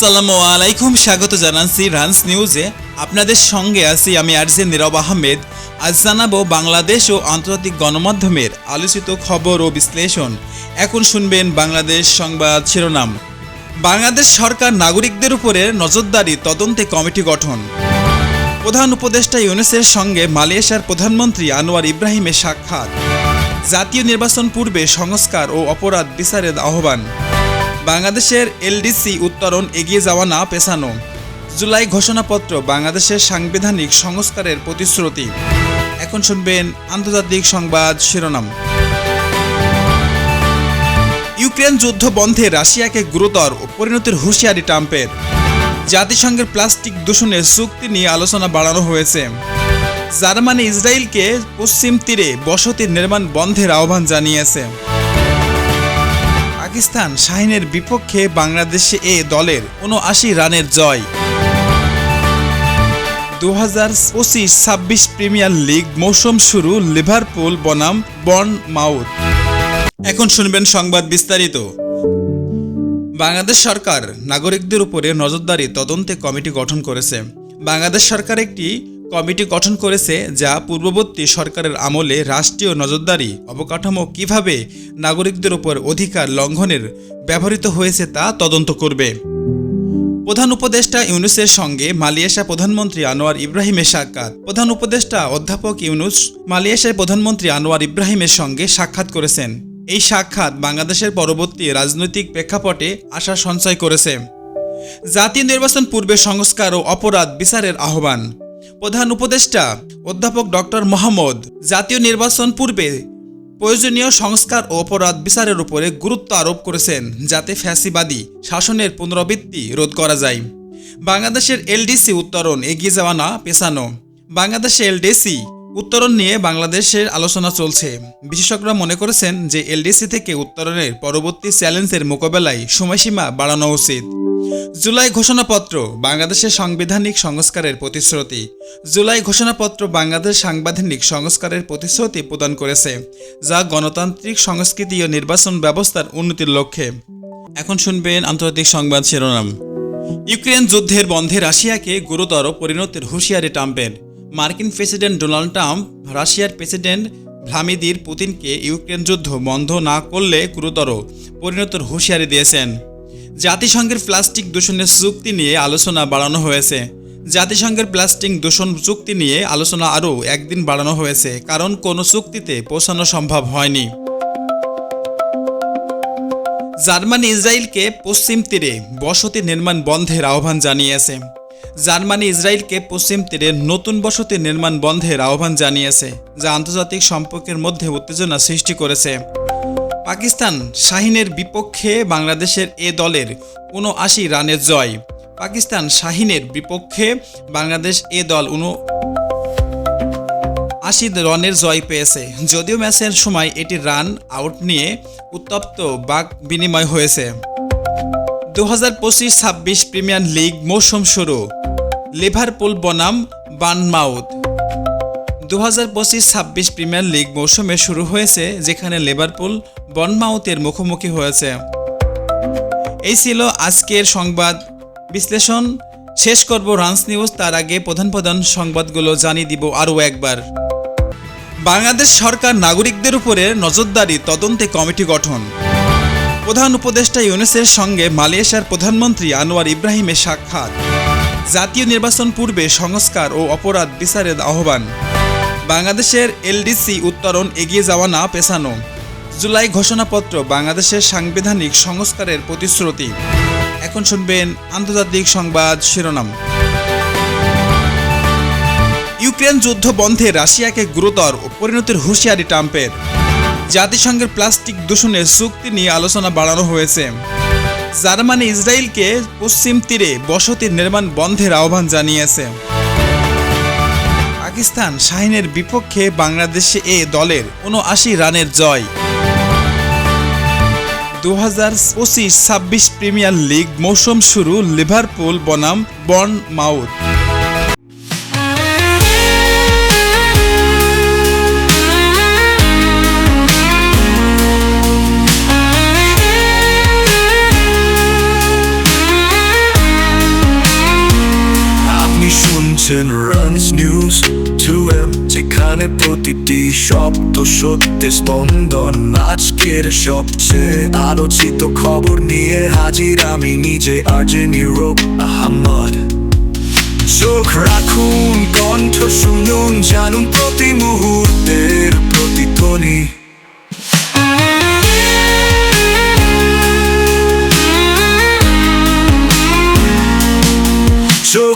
আসসালামু আলাইকুম, স্বাগত জানাচ্ছি রানস নিউজে। আপনাদের সঙ্গে আছি আমি আরজে নীরব আহমেদ। আজ জানাব বাংলাদেশ ও আন্তর্জাতিক গণমাধ্যমের আলোচিত খবর ও বিশ্লেষণ। এখন শুনবেন বাংলাদেশ সংবাদ শিরোনাম। বাংলাদেশ সরকার নাগরিকদের উপরে নজরদারি তদন্তে কমিটি গঠন। প্রধান উপদেষ্টা ইউনেসের সঙ্গে মালয়েশিয়ার প্রধানমন্ত্রী আনোয়ার ইব্রাহিমের সাক্ষাৎ। জাতীয় নির্বাচন পূর্বে সংস্কার ও অপরাধ বিচারের আহ্বান। বাংলাদেশের এলডিসি উত্তরণ এগিয়ে যাওয়া না পেছানো। জুলাই ঘোষণাপত্র বাংলাদেশের সাংবিধানিক সংস্কারের প্রতিশ্রুতি। এখন শুনবেন আন্তর্জাতিক সংবাদ শিরোনাম। ইউক্রেন যুদ্ধ বন্ধে রাশিয়াকে গুরুতর ও পরিণতির হুঁশিয়ারি ট্রাম্পের। জাতিসংঘের প্লাস্টিক দূষণের চুক্তি নিয়ে আলোচনা বাড়ানো হয়েছে। জার্মানি ইসরায়েলকে পশ্চিম তীরে বসতি নির্মাণ বন্ধের আহ্বান জানিয়েছে। পাকিস্তান শাহিনের বিপক্ষে বাংলাদেশে এ দলের উনআশি রানের জয়। দু হাজার পঁচিশ ছাব্বিশ প্রিমিয়ার লিগ মৌসুম শুরু লিভারপুল বনাম বন মাউথ এখন শুনবেন সংবাদ বিস্তারিত। বাংলাদেশ সরকার নাগরিকদের উপরে নজরদারি তদন্তে কমিটি গঠন করেছে। বাংলাদেশ সরকার একটি কমিটি গঠন করেছে যা পূর্ববর্তী সরকারের আমলে রাষ্ট্রীয় নজরদারি, অবকাঠামো কীভাবে নাগরিকদের উপর অধিকার লঙ্ঘনের ব্যবহৃত হয়েছে তা তদন্ত করবে। প্রধান উপদেষ্টা ইউনুসের সঙ্গে মালয়েশিয়া প্রধানমন্ত্রী আনোয়ার ইব্রাহিমের সাক্ষাৎ। প্রধান উপদেষ্টা অধ্যাপক ইউনুস মালয়েশিয়ার প্রধানমন্ত্রী আনোয়ার ইব্রাহিমের সঙ্গে সাক্ষাৎ করেছেন। এই সাক্ষাৎ বাংলাদেশের পরবর্তী রাজনৈতিক প্রেক্ষাপটে আশা সঞ্চয় করেছে। জাতীয় নির্বাচন পূর্বে সংস্কার ও অপরাধ বিচারের আহ্বান। প্রধান উপদেষ্টা, অধ্যাপক ডক্টর মোহাম্মদ, জাতীয় নির্বাচন পূর্বে প্রয়োজনীয় সংস্কার ও অপরাধ বিচারের উপরে গুরুত্ব আরোপ করেছেন যাতে ফ্যাসিবাদী শাসনের পুনরাবৃত্তি রোধ করা যায়। বাংলাদেশের এলডিসি উত্তরণ এগিয়ে যাওয়া না, পেছানো। বাংলাদেশে এলডিসি উত্তরণ নিয়ে বাংলাদেশের আলোচনা চলছে। বিশেষজ্ঞরা মনে করেছেন যে এলডিসি থেকে উত্তরণের পরবর্তী চ্যালেঞ্জের মোকাবেলায় সময়সীমা বাড়ানো উচিত। জুলাই ঘোষণাপত্র, বাংলাদেশের সাংবিধানিক সংস্কারের প্রতিশ্রুতি। জুলাই ঘোষণাপত্র বাংলাদেশ সাংবিধানিক সংস্কারের প্রতিশ্রুতি প্রদান করেছে, যা গণতান্ত্রিক সংস্কৃতি ও নির্বাচন ব্যবস্থার উন্নতির লক্ষ্যে। এখন শুনবেন আন্তর্জাতিক সংবাদ শিরোনাম। ইউক্রেন যুদ্ধের বন্ধে রাশিয়াকে গুরুতর পরিণতির হুঁশিয়ারি ট্রাম্পের মার্কিন প্রেসিডেন্ট ডোনাল্ড ট্রাম্প রাশিয়ার প্রেসিডেন্ট ভ্লাদিমির পুতিনকে ইউক্রেন যুদ্ধ বন্ধ না করলে গুরুতর পরিণতির হুঁশিয়ারি দিয়েছেন। জাতিসংঘের প্লাস্টিক দূষণের চুক্তি নিয়ে আলোচনা বাড়ানো হয়েছে। জাতিসংঘের প্লাস্টিক দূষণ চুক্তি নিয়ে আলোচনা আরও একদিন বাড়ানো হয়েছে, কারণ কোনো চুক্তিতে পৌঁছানো সম্ভব হয়নি। জার্মানি ইসরায়েলকে পশ্চিম তীরে বসতি নির্মাণ বন্ধের আহ্বান জানিয়েছে। জার্মানি ইসরায়েলকে পশ্চিম তীরে নতুন বসতি নির্মাণ বন্ধের আহ্বান জানিয়েছে, যা আন্তর্জাতিক সম্পর্কের মধ্যে উত্তেজনা সৃষ্টি করেছে। পাকিস্তান শাহিনের বিপক্ষে বাংলাদেশের এ দলের উনআশি রানের জয়। পাকিস্তান শাহিনের বিপক্ষে বাংলাদেশ এ দল উন আশি রানের জয় পেয়েছে। যদিও ম্যাচের সময় এটি রান আউট নিয়ে উত্তপ্ত বাক বিনিময় হয়েছে। দু হাজার পঁচিশ ছাব্বিশ প্রিমিয়ার লিগ মৌসুম শুরু। লিভারপুল বনাম বানমাউথ দু হাজার পঁচিশ ছাব্বিশ প্রিমিয়ার লিগ মৌসুমে শুরু হয়েছে, যেখানে লিভারপুল বনমাউথের মুখোমুখি হয়েছে। এই ছিল আজকের সংবাদ। বিশ্লেষণ। শেষ করব রান্স নিউজ, তার আগে প্রধান প্রধান সংবাদগুলো জানিয়ে দিব আরও একবার। বাংলাদেশ সরকার নাগরিকদের উপরে নজরদারি তদন্তে কমিটি গঠন। প্রধান উপদেষ্টা ইউনেসের সঙ্গে মালয়েশিয়ার প্রধানমন্ত্রী আনোয়ার ইব্রাহিমের সাক্ষাৎ। জাতীয় নির্বাচন পূর্বে সংস্কার ও অপরাধ বিচারের আহ্বান। বাংলাদেশের এলডিসি উত্তরণ এগিয়ে যাওয়া না পেছানো। জুলাই ঘোষণাপত্র বাংলাদেশের সাংবিধানিক সংস্কারের প্রতিশ্রুতি। এখন শুনবেন আন্তর্জাতিক সংবাদ শিরোনাম। ইউক্রেন যুদ্ধ বন্ধে রাশিয়াকে গুরুতর পরিণতির হুঁশিয়ারি ট্রাম্পের। জাতিসংঘের প্লাস্টিক দূষণের চুক্তি নিয়ে আলোচনা বাড়ানো হয়েছে। জার্মানি ইসরায়েলকে পশ্চিম তীরে বসতি নির্মাণ বন্ধের আহ্বান জানিয়েছে। পাকিস্তান শাহিনের বিপক্ষে বাংলাদেশে এ দলের উনআশি রানের জয়। দু হাজার পঁচিশ ছাব্বিশ প্রিমিয়ার লিগ মৌসুম শুরু লিভারপুল বনাম বন মাউথ শুনছেন নিউজ টু এম যেখানে প্রতিটি শব্দ সত্যি স্পন্দন আজকের সবচেয়ে আলোচিত খবর নিয়ে হাজির আমি নিজে আর্জে নিরোপ আহমদ চোখ রাখুন কণ্ঠ শুনুন জানুন প্রতি মুহূর্তের প্রতিধ্বনি